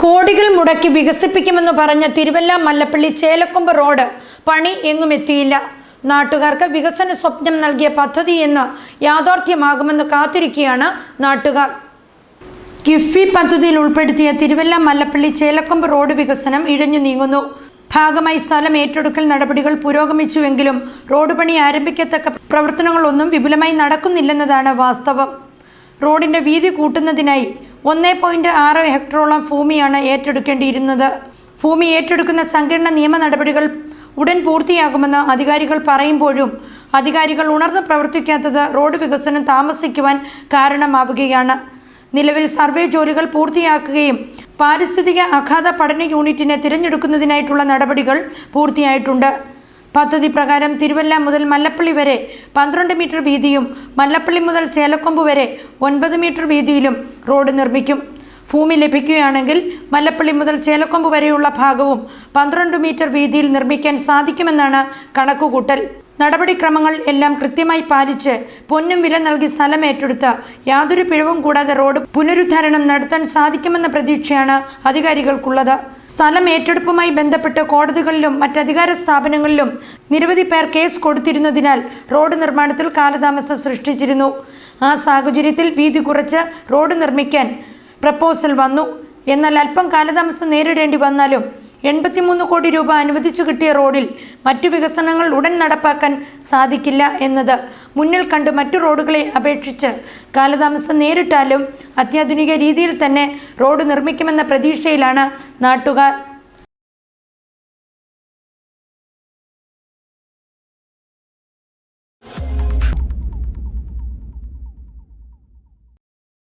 കോടികൾ മുടക്കി വികസിപ്പിക്കുമെന്ന് പറഞ്ഞ തിരുവല്ല മല്ലപ്പള്ളി ചേലക്കൊമ്പ് റോഡ് പണി എങ്ങും എത്തിയില്ല. നാട്ടുകാർക്ക് വികസന സ്വപ്നം നൽകിയ പദ്ധതി എന്ന് യാഥാർത്ഥ്യമാകുമെന്ന് കാത്തിരിക്കുകയാണ് നാട്ടുകാർ. കിഫ്ബി പദ്ധതിയിൽ ഉൾപ്പെടുത്തിയ തിരുവല്ല മല്ലപ്പള്ളി ചേലക്കൊമ്പ് റോഡ് വികസനം ഇഴഞ്ഞു നീങ്ങുന്നു. ഭാഗമായി സ്ഥലം ഏറ്റെടുക്കൽ നടപടികൾ പുരോഗമിച്ചുവെങ്കിലും റോഡ് പണി ആരംഭിക്കത്തക്ക പ്രവർത്തനങ്ങളൊന്നും വിപുലമായി നടക്കുന്നില്ലെന്നതാണ് വാസ്തവം. റോഡിന്റെ വീതി കൂട്ടുന്നതിനായി ഒന്നേ പോയിന്റ് ആറ് ഹെക്ടറോളം ഭൂമിയാണ് ഏറ്റെടുക്കേണ്ടിയിരുന്നത്. ഭൂമി ഏറ്റെടുക്കുന്ന സംഘടന നിയമ നടപടികൾ ഉടൻ പൂർത്തിയാകുമെന്ന് അധികാരികൾ പറയുമ്പോഴും അധികാരികൾ ഉണർന്നു പ്രവർത്തിക്കാത്തത് റോഡ് വികസനം താമസിക്കുവാൻ കാരണമാവുകയാണ്. നിലവിൽ സർവേ ജോലികൾ പൂർത്തിയാക്കുകയും പാരിസ്ഥിതിക അഘാത പഠന യൂണിറ്റിനെ തിരഞ്ഞെടുക്കുന്നതിനായിട്ടുള്ള നടപടികൾ പൂർത്തിയായിട്ടുണ്ട്. പദ്ധതി പ്രകാരം തിരുവല്ല മുതൽ മല്ലപ്പള്ളി വരെ പന്ത്രണ്ട് മീറ്റർ വീതിയും മല്ലപ്പള്ളി മുതൽ ചേലക്കൊമ്പ് വരെ ഒൻപത് മീറ്റർ വീതിയിലും റോഡ് നിർമ്മിക്കും. ഭൂമി ലഭിക്കുകയാണെങ്കിൽ മല്ലപ്പള്ളി മുതൽ ചേലക്കൊമ്പ് വരെയുള്ള ഭാഗവും പന്ത്രണ്ട് മീറ്റർ വീതിയിൽ നിർമ്മിക്കാൻ സാധിക്കുമെന്നാണ് കണക്കുകൂട്ടൽ. നടപടിക്രമങ്ങൾ എല്ലാം കൃത്യമായി പാലിച്ച് പൊന്നും വില നൽകി സ്ഥലം ഏറ്റെടുത്ത് യാതൊരു പിഴവും കൂടാതെ റോഡ് പുനരുദ്ധാരണം നടത്താൻ സാധിക്കുമെന്ന പ്രതീക്ഷയാണ് അധികാരികൾക്കുള്ളത്. സ്ഥലം ഏറ്റെടുപ്പുമായി ബന്ധപ്പെട്ട് കോടതികളിലും മറ്റധികാര സ്ഥാപനങ്ങളിലും നിരവധി പേർ കേസ് കൊടുത്തിരുന്നതിനാൽ റോഡ് നിർമ്മാണത്തിൽ കാലതാമസം സൃഷ്ടിച്ചിരുന്നു. ആ സാഹചര്യത്തിൽ വീതി കുറച്ച് റോഡ് നിർമ്മിക്കാൻ പ്രപ്പോസൽ വന്നു. എന്നാൽ അല്പം കാലതാമസം നേരിടേണ്ടി വന്നാലും എൺപത്തിമൂന്ന് കോടി രൂപ അനുവദിച്ചു കിട്ടിയ റോഡിൽ മറ്റു വികസനങ്ങൾ ഉടൻ നടപ്പാക്കാൻ സാധിക്കില്ല എന്നത് മുന്നിൽ കണ്ട് മറ്റു റോഡുകളെ അപേക്ഷിച്ച് കാലതാമസം നേരിട്ടാലും അത്യാധുനിക രീതിയിൽ തന്നെ റോഡ് നിർമ്മിക്കുമെന്ന പ്രതീക്ഷയിലാണ് നാട്ടുകാർ